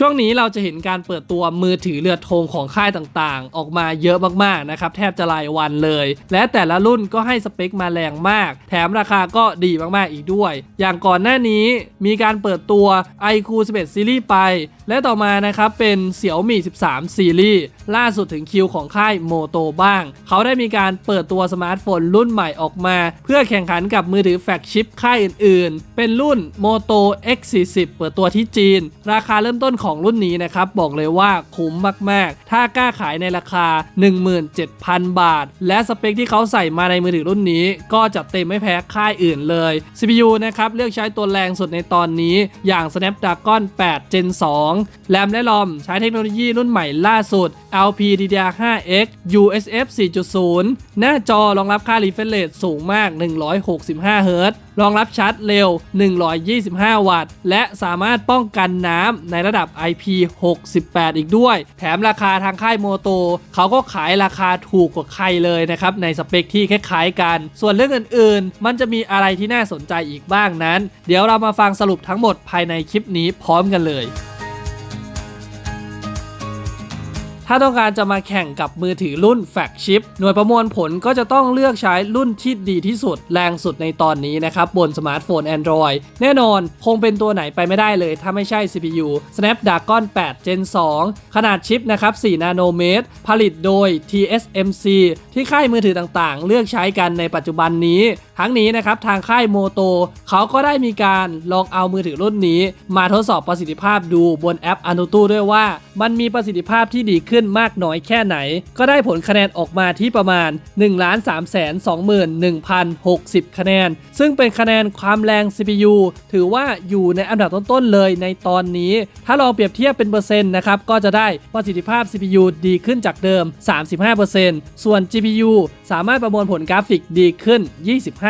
ช่วงนี้เราจะเห็นการเปิดตัวมือถือเรือธงของค่ายต่างๆ ออกมาเยอะมากๆนะครับแทบจะรายวันเลย และแต่ละรุ่นก็ให้สเปคมาแรงมาก แถมราคาก็ดีมากๆอีกด้วย อย่างก่อนหน้านี้มีการเปิดตัว iQ 11ซีรีส์ไป และต่อมานะครับเป็น Xiaomi 13ซีรีส์ ล่าสุดถึงคิวของค่ายโมโตบ้าง เขาได้มีการเปิดตัวสมาร์ทโฟนรุ่นใหม่ออกมา เพื่อแข่งขันกับมือถือแฟกชิพค่ายอื่นๆ เป็นรุ่น Moto X40 เปิดตัวที่จีน ราคาเริ่มต้นของรุ่นนี้นะครับ บอกเลยว่าคุ้มมากๆ ถ้ากล้าขายในราคา 17,000 บาท และสเปคที่เขาใส่มาในมือถือรุ่นนี้ ก็จะเต็มไม่แพ้ค่ายอื่นเลย CPU นะครับเลือกใช้ตัวแรงสุดในตอนนี้ อย่าง Snapdragon 8 Gen 2 แรมและลอมใช้เทคโนโลยีรุ่นใหม่ล่าสุด LPDDR5X USF 4.0 หน้าจอรองรับค่า refresh rate สูงมาก 165 Hz รองรับชาร์จเร็ว 125 วัตต์ และสามารถป้องกันน้ำในระดับ IP68 อีกด้วย แถมราคาทางค่ายโมโต เขาก็ขายราคาถูกกว่าใครเลยนะครับ ในสเปคที่คล้ายๆกัน ส่วนเรื่องอื่นๆ มันจะมีอะไรที่น่าสนใจอีกบ้างนั้น เดี๋ยวเรามาฟังสรุปทั้งหมดภายในคลิปนี้พร้อมกันเลย ถ้าต้องการจะมาแข่งกับมือถือรุ่นแฟกชิปหน่วยประมวลผลก็จะต้องเลือกใช้รุ่นที่ดีที่สุด แรงสุดในตอนนี้นะครับ บนสมาร์ทโฟน Android แน่นอนคงเป็นตัวไหนไปไม่ได้เลย ถ้าไม่ใช่ CPU Snapdragon 8 Gen 2 ขนาดชิปนะครับ 4 นาโนเมตร ผลิตโดย TSMC ที่ค่ายมือถือต่างๆ เลือกใช้กันในปัจจุบันนี้ ทั้งนี้นะครับทางค่ายโมโตเขาก็ได้มีการลองเอามือถือรุ่นนี้ มาทดสอบประสิทธิภาพดูบนแอป Antutu ด้วยว่า มันมีประสิทธิภาพที่ดีขึ้นมากน้อยแค่ไหน ก็ได้ผลคะแนนออกมาที่ประมาณ 1 3 2 1 0 6 0 คะแนน ซึ่งเป็นคะแนนความแรง CPU ถือว่าอยู่ในอันดับต้นๆเลยในตอนนี้ ถ้าลองเปรียบเทียบเป็นเปอร์เซ็นต์นะครับก็จะได้ประสิทธิภาพ CPU ดีขึ้นจากเดิม 35%ส่วน GPU สามารถประมวลผลกราฟิกดีขึ้น 25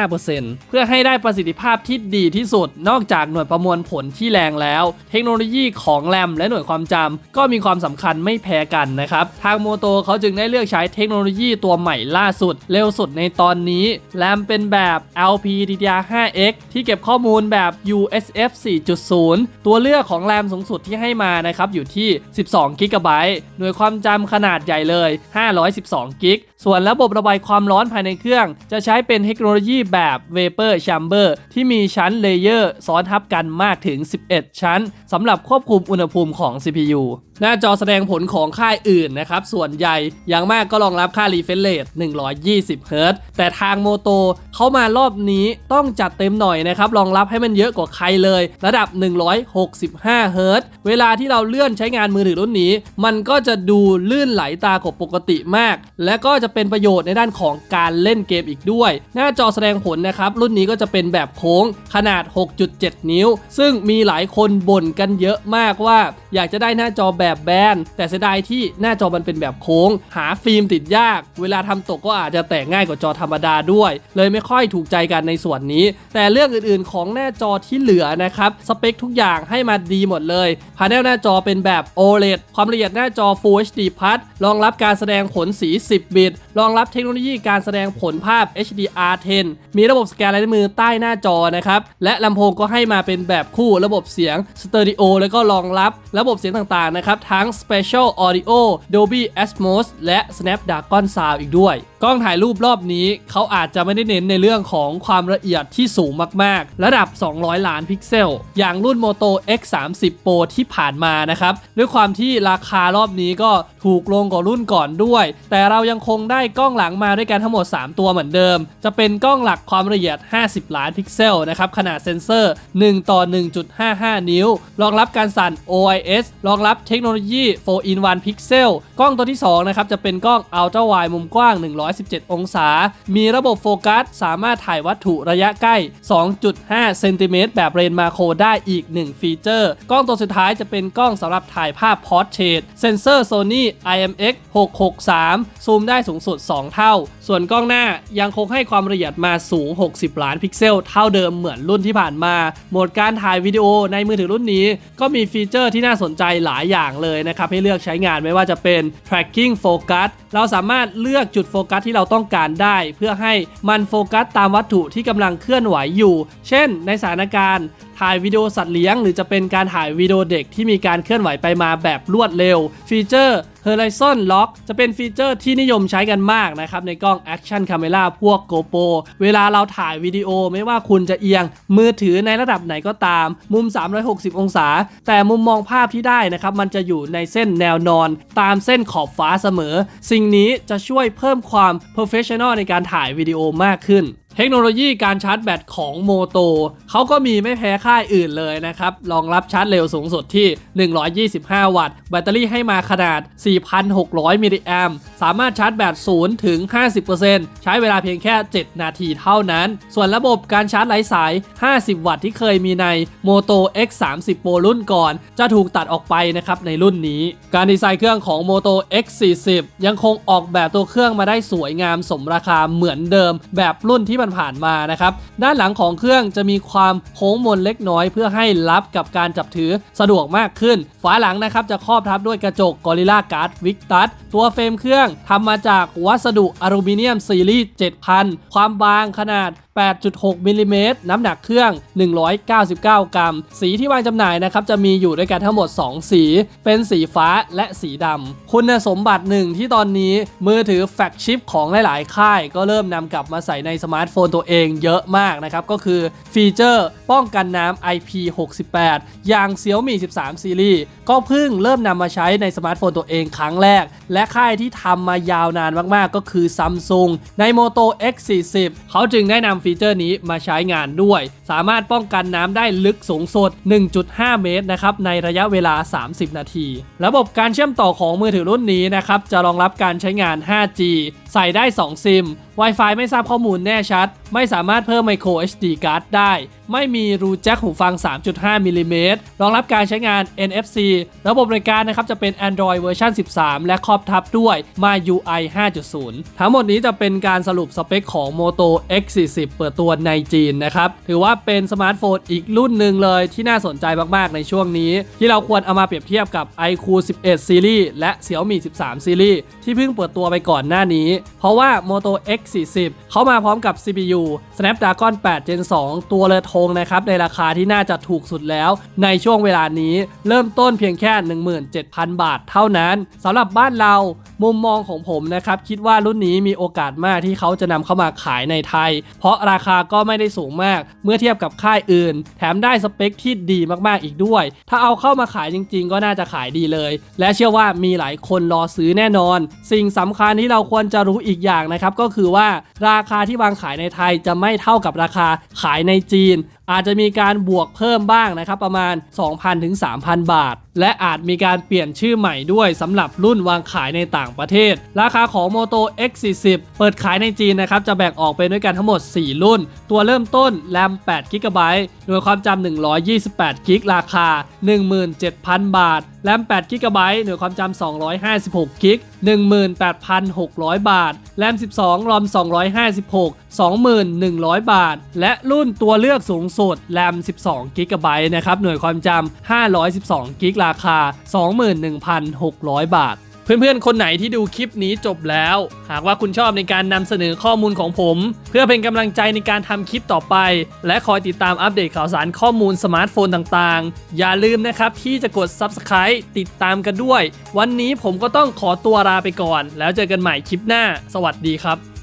เพื่อให้ได้ประสิทธิภาพที่ดีที่สุด นอกจากหน่วยประมวลผลที่แรงแล้ว เทคโนโลยีของแรมและหน่วยความจำก็มีความสำคัญไม่แพ้กันนะครับ ทางโมโตเขาจึงได้เลือกใช้เทคโนโลยีตัวใหม่ล่าสุด เร็วสุดในตอนนี้แรมเป็นแบบ LPDDR5X ที่เก็บข้อมูลแบบ USF 4.0 ตัวเลือกของแรมสูงสุดที่ให้มานะครับอยู่ที่ 12 g b หน่วยความจำขนาดใหญ่เลย 512 g b ส่วนระบบระบายความร้อนภายในเครื่อง จะใช้เป็นเทคโนโลยีแบบ Vapor Chamber ที่มีชั้นเลเยอร์ซ้อนทับกันมากถึง 11 ชั้นสำหรับควบคุมอุณหภูมิของ CPU หน้าจอแสดงผลของค่ายอื่นนะครับ ส่วนใหญ่อย่างมากก็รองรับค่า refresh rate 120 Hz แต่ทางโมโตเขามารอบนี้ต้องจัดเต็มหน่อยนะครับรองรับให้มันเยอะกว่าใครเลย ระดับ 165 Hz เวลาที่เราเลื่อนใช้งานมือถือรุ่นนี้ มันก็จะดูลื่นไหลตากว่าปกติมาก และก็จะเป็นประโยชน์ในด้านของการเล่นเกมอีกด้วย หน้าจอแสดงผลนะครับรุ่นนี้ก็จะเป็นแบบโค้งขนาด 6.7 นิ้ว ซึ่งมีหลายคนบ่นกันเยอะมากว่า อยากจะได้หน้าจอแบบแบน แต่เสียดายที่หน้าจอมันเป็นแบบโค้ง หาฟิล์มติดยาก เวลาทำตกก็อาจจะแตกง่ายกว่าจอธรรมดาด้วย เลยไม่ค่อยถูกใจกันในส่วนนี้ แต่เรื่องอื่นๆ ของหน้าจอที่เหลือนะครับสเปคทุกอย่างให้มาดีหมดเลยพาเนลหน้าจอเป็นแบบ OLED ความละเอียดหน้าจอ Full HD Plus รองรับการแสดงผลสี 10 บิต รองรับเทคโนโลยีการแสดงผลภาพ HDR10 มีระบบสแกนลายนิ้วมือใต้หน้าจอนะครับและลำโพงก็ให้มาเป็นแบบคู่ระบบเสียงสเตอริโอแล้วก็รองรับระบบเสียงต่างๆนะครับทั้ง Special Audio Dolby Atmos และ Snapdragon Sound อีกด้วยกล้องถ่ายรูปรอบนี้เขาอาจจะไม่ได้เน้นในเรื่องของความละเอียดที่สูงมากๆ ระดับ 200 ล้านพิกเซล อย่างรุ่น Moto X30 Pro ที่ผ่านมานะครับ ด้วยความที่ราคารอบนี้ก็ถูกลงกว่ารุ่นก่อนด้วย แต่เรายังคงได้กล้องหลังมาด้วยกันทั้งหมด 3 ตัวเหมือนเดิม จะเป็นกล้องหลักความละเอียด 50 ล้านพิกเซลนะครับขนาดเซนเซอร์ 1 ต่อ 1.55 นิ้ว รองรับการสั่น OIS รองรับเทคโนโลยี 4 in 1 Pixel กล้องตัวที่2นะครับจะเป็นกล้อง Ultra Wide มุมกว้าง100 117 องศา มีระบบโฟกัส สามารถถ่ายวัตถุระยะใกล้ 2.5 เซนติเมตรแบบเรนมาโคได้อีก 1 ฟีเจอร์ กล้องตัวสุดท้ายจะเป็นกล้องสำหรับถ่ายภาพพอร์ตเทรตเซนเซอร์ Sony IMX 663 ซูมได้สูงสุด 2 เท่า ส่วนกล้องหน้ายังคงให้ความละเอียดมาสูง 60 ล้านพิกเซล เท่าเดิมเหมือนรุ่นที่ผ่านมา โหมดการถ่ายวิดีโอในมือถือรุ่นนี้ ก็มีฟีเจอร์ที่น่าสนใจหลายอย่างเลยนะครับให้เลือกใช้งานไม่ว่าจะเป็น tracking focus เราสามารถเลือกจุดโฟกัสที่เราต้องการได้ เพื่อให้มันโฟกัสตามวัตถุที่กำลังเคลื่อนไหวอยู่ เช่น ในสถานการณ์ ถ่ายวิดีโอสัตว์เลี้ยง หรือจะเป็นการถ่ายวิดีโอเด็กที่มีการเคลื่อนไหวไปมาแบบรวดเร็ว ฟีเจอร์ Horizon Lock จะเป็นฟีเจอร์ที่นิยมใช้กันมากนะครับ ในกล้อง Action Camera พวก GoPro เวลาเราถ่ายวิดีโอไม่ว่าคุณจะเอียง มือถือในระดับไหนก็ตาม มุม 360 องศา แต่มุมมองภาพที่ได้นะครับ มันจะอยู่ในเส้นแนวนอน ตามเส้นขอบฟ้าเสมอ สิ่งนี้จะช่วยเพิ่มความ professional ในการถ่ายวิดีโอมากขึ้น เทคโนโลยีการชาร์จแบตของโมโตเขาก็มีไม่แพ้ค่ายอื่นเลยนะครับ รองรับชาร์จเร็วสูงสุดที่ 125 วัตต์ แบตเตอรี่ให้มาขนาด 4,600 มิลลิแอมป์สามารถชาร์จแบต0ถึง 50%ใช้เวลาเพียงแค่ 7 นาทีเท่านั้น ส่วนระบบการชาร์จไร้สาย 50 วัตต์ที่เคยมีใน Moto X30 Pro รุ่นก่อน จะถูกตัดออกไปนะครับในรุ่นนี้ การดีไซน์เครื่องของ Moto X40 ยังคงออกแบบตัวเครื่องมาได้สวยงามสมราคาเหมือนเดิม แบบรุ่นที่มันผ่านมานะครับ ด้านหลังของเครื่องจะมีความโค้งมนเล็กน้อย เพื่อให้รับกับการจับถือสะดวกมากขึ้น ฝาหลังนะครับจะครอบทับด้วยกระจกกอริล่าการ์ดวิกตัสตัวเฟรมเครื่องทำมาจากวัสดุอลูมิเนียมซีรีส์ 7000 ความบางขนาด 8.6มิลลิเมตรน้ำหนักเครื่อง 199 กรัม สีที่วางจำหน่ายนะครับจะมีอยู่ด้วยกันทั้งหมด 2 สี เป็นสีฟ้าและสีดำ คุณสมบัติหนึ่งที่ตอนนี้มือถือแฟลกชิพของหลายๆ ค่าย ก็เริ่มนำกลับมาใส่ในสมาร์ทโฟนตัวเองเยอะมากนะครับ ก็คือฟีเจอร์ป้องกันน้ำ IP68 อย่าง Xiaomi 13 ซีรีส์ก็เพิ่งเริ่มนำมาใช้ในสมาร์ทโฟนตัวเองครั้งแรก และค่ายที่ทำมายาวนานมากๆ ก็คือ Samsung ใน Moto X40 เขาจึงได้นำฟีเจอร์นี้มาใช้งานด้วย สามารถป้องกันน้ำได้ลึกสูงสุด 1.5 เมตรนะครับในระยะเวลา 30 นาที ระบบการเชื่อมต่อของมือถือรุ่นนี้นะครับจะรองรับการใช้งาน 5G ใส่ได้ 2 ซิม Wi-Fi ไม่ทราบข้อมูลแน่ชัด ไม่สามารถเพิ่ม Micro SD card ได้ ไม่มีรูแจ็คหูฟัง 3.5 มิลลิเมตรรองรับการใช้งาน NFC ระบบบริการนะครับจะเป็น Android เวอร์ชัน13 และครอบทับด้วย My UI 5.0 ทั้งหมดนี้จะเป็นการสรุปสเปคของ Moto X40 เปิดตัวในจีนนะครับ ถือว่าเป็นสมาร์ทโฟนอีกรุ่นหนึ่งเลยที่น่าสนใจมากๆในช่วงนี้ ที่เราควรเอามาเปรียบเทียบกับ iQOO 11 Series และ Xiaomi 13 Series ที่เพิ่งเปิดตัวไปก่อนหน้านี้เพราะว่า Moto X40 เขามาพร้อมกับ CPU Snapdragon 8 Gen 2 ตัวเรือธงนะครับ ในราคาที่น่าจะถูกสุดแล้ว ในช่วงเวลานี้เริ่มต้นเพียงแค่ 17,000 บาทเท่านั้นสำหรับบ้านเรา มุมมองของผมนะครับคิดว่ารุ่นนี้มีโอกาสมากที่เขาจะนำเข้ามาขายในไทย เพราะราคาก็ไม่ได้สูงมาก เมื่อเทียบกับค่ายอื่น แถมได้สเปคที่ดีมากๆอีกด้วย ถ้าเอาเข้ามาขายจริง ๆ ก็น่าจะขายดีเลย และเชื่อว่ามีหลายคนรอซื้อแน่นอน สิ่งสำคัญที่เราควรจะรู้อีกอย่างนะครับก็คือว่าราคาที่วางขายในไทยจะไม่เท่ากับราคาขายในจีน อาจจะมีการบวกเพิ่มบ้างนะครับประมาณ 2,000ถึง3,000 บาท และอาจมีการเปลี่ยนชื่อใหม่ด้วยสำหรับรุ่นวางขายในต่างประเทศ ราคาของ Moto X40 เปิดขายในจีนนะครับ จะแบ่งออกเป็นด้วยกันทั้งหมด 4 รุ่น ตัวเริ่มต้นแรม8 g b หน่วยความจำ128 g b ราคา 17,000 บาทแรม8 g b หน่วยความจำ256 g b 18,600 บาท แรม 12 รอม 256 2,100 บาท และรุ่นตัวเลือกสูงสุด แรม 12 g b นะครับ หน่วยความจำ512 g b ราคา 21,600 บาท เพื่อนๆ คนไหนที่ดูคลิปนี้จบแล้ว หากว่าคุณชอบในการนำเสนอข้อมูลของผม เพื่อเป็นกำลังใจในการทำคลิปต่อไป และคอยติดตามอัปเดตข่าวสารข้อมูลสมาร์ทโฟนต่างๆ อย่าลืมนะครับที่จะกด Subscribe ติดตามกันด้วย วันนี้ผมก็ต้องขอตัวลาไปก่อน แล้วเจอกันใหม่คลิปหน้า สวัสดีครับ